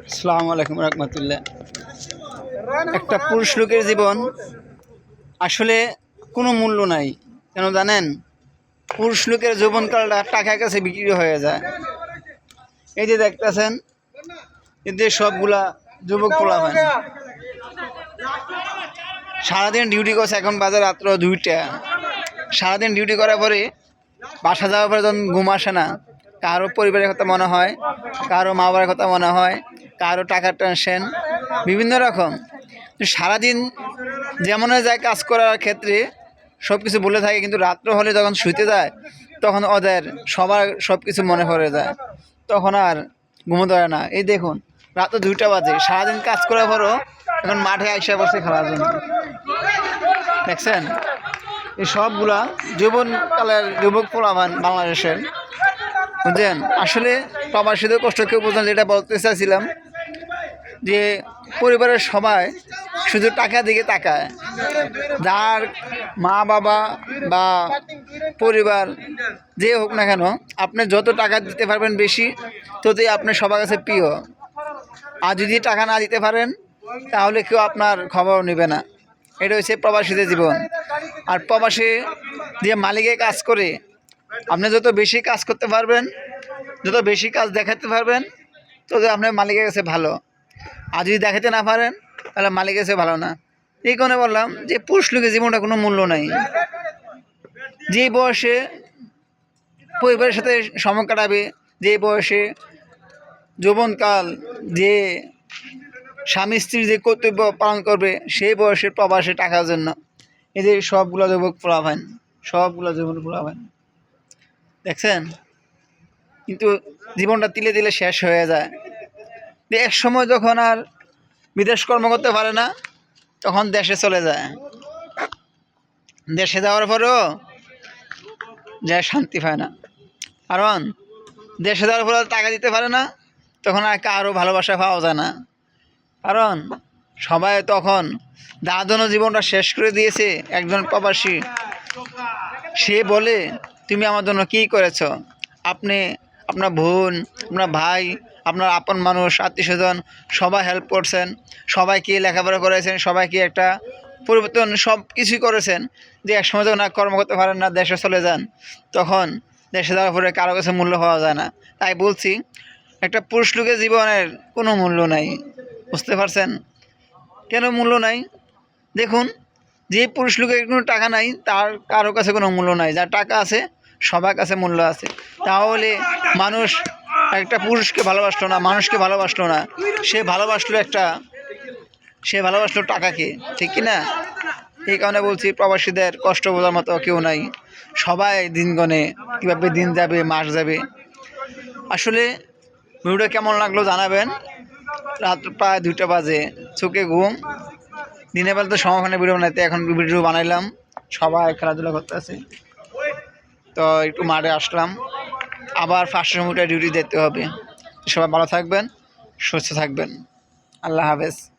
আসসালামু আলাইকুম রহমতুল্লাহ। একটা পুরুষ লোকের জীবন আসলে কোনো মূল্য নাই। কেন জানেন? পুরুষ লোকের যৌবনকালটা টাকার কাছে বিক্রি হয়ে যায়। এই যে দেখতেছেন এদের সবগুলা যুবক পোলাবেন সারাদিন ডিউটি করছে এখন বাজে রাত্র দুইটা। সারাদিন ডিউটি করার পরে বাসা যাওয়ার পরে যখন ঘুম আসে না। কারও পরিবারের কথা মনে হয়, কারও মা বাবার কথা মনে হয় কারও টাকার টেনশন বিভিন্ন রকম। সারাদিন যেমন যায় কাজ করার ক্ষেত্রে সব কিছু বলে থাকে, কিন্তু রাত্র হলে যখন শুইতে যায়, তখন ওদের সবার সব কিছু মনে পড়ে যায়। তখন আর ঘুমোতে পারে না। এই দেখুন, রাত্র দুইটা বাজে। সারাদিন কাজ করার পরও এখন মাঠে আইসা বসে খেলার জন্য দেখছেন? এই সবগুলা যৌবনকালের যুবক পোলামান বাংলাদেশের। বুঝলেন আসলে প্রবাসীদের কষ্ট কেউ বোঝেন যেটা বলতে চাইছিলাম যে পরিবারের সবাই শুধু টাকা দিকে তাকায়। যার মা বাবা বা পরিবার যে হোক না কেন, আপনি যত টাকা দিতে পারবেন বেশি, ততই আপনি সবার কাছে প্রিয়। আর যদি টাকা না দিতে পারেন, তাহলে কেউ আপনার খবর নেবে না। এটা হচ্ছে প্রবাসীদের জীবন। আর প্রবাসী যে মালিকে কাজ করে, আপনি যত বেশি কাজ করতে পারবেন, যত বেশি কাজ দেখাতে পারবেন তত আপনার মালিকের কাছে ভালো। আর যদি দেখাতে না পারেন, তাহলে মালিক কাছে ভালো না। এই কারণে বললাম যে পুরুষ লোকের জীবনটা কোনো মূল্য নাই। যে বয়সে পরিবারের সাথে সময় কাটাবে, যে বয়সে যৌবনকাল, যে স্বামী স্ত্রীর যে কর্তব্য পালন করবে, সেই বয়সে প্রবাসে টাকার জন্য এই যে সবগুলো যুবক পোলাবেন সবগুলো যুবক পোলাবেন দেখছেন? কিন্তু জীবনটা তিলে তিলে শেষ হয়ে যায়। যে এক সময় যখন আর বিদেশ কর্ম করতে পারে না, তখন দেশে চলে যায়। দেশে যাওয়ার পরেও যে শান্তি পায় না। কারণ দেশে যাওয়ার পরে টাকা দিতে পারে না, তখন আর কারও ভালোবাসা পাওয়া যায় না। কারণ সবাই তখন জন্য জীবনটা শেষ করে দিয়েছে একজন প্রবাসী। সে বলে, তুমি আমার জন্য কী করেছ? আপনি, আপনার বোন, আপনার ভাই আপনার আপন মানুষ, আত্মীয় স্বজন, সবাই হেল্প করছেন সবাইকে লেখাপড়া করেছেন সবাইকে একটা পরিবর্তন সব কিছুই করেছেন, যে এক সময় যখন কর্ম করতে পারেন না, দেশে চলে যান, তখন দেশে যাওয়ার পরে কারও কাছে মূল্য পাওয়া যায় না। তাই বলছি, একটা পুরুষ লোকের জীবনের কোনো মূল্য নাই, বুঝতে পারছেন? কেন মূল্য নাই? দেখুন, যে পুরুষ লোকের কোনো টাকা নাই, তার কারও কাছে কোনো মূল্য নাই, যার টাকা আছে, সবার কাছে মূল্য আছে। তাহলে মানুষ একটা পুরুষকে ভালোবাসলো না, মানুষকে ভালোবাসলো না, সে ভালোবাসলো একটা, সে ভালোবাসলো টাকাকে, ঠিক কি না? এই কারণে বলছি প্রবাসীদের কষ্ট বোঝার মতো কেউ নাই। সবাই দিন গণে কীভাবে দিন যাবে, মাস যাবে। আসলে ভিডিওটা কেমন লাগল জানাবেন। রাত প্রায় দুইটা বাজে, চোখে ঘুম। দিনের বেলা তো সমাখানে ভিডিও বানাইতে এখন ভিডিও বানাইলাম। সবাই খেলাধুলা করতে আছে তো একটু মাঠে আসলাম। আবার ফার্স্ট সময়টা ডিউটি দিতে হবে। সবাই ভালো থাকবেন সুস্থ থাকবেন। আল্লাহ হাফেজ।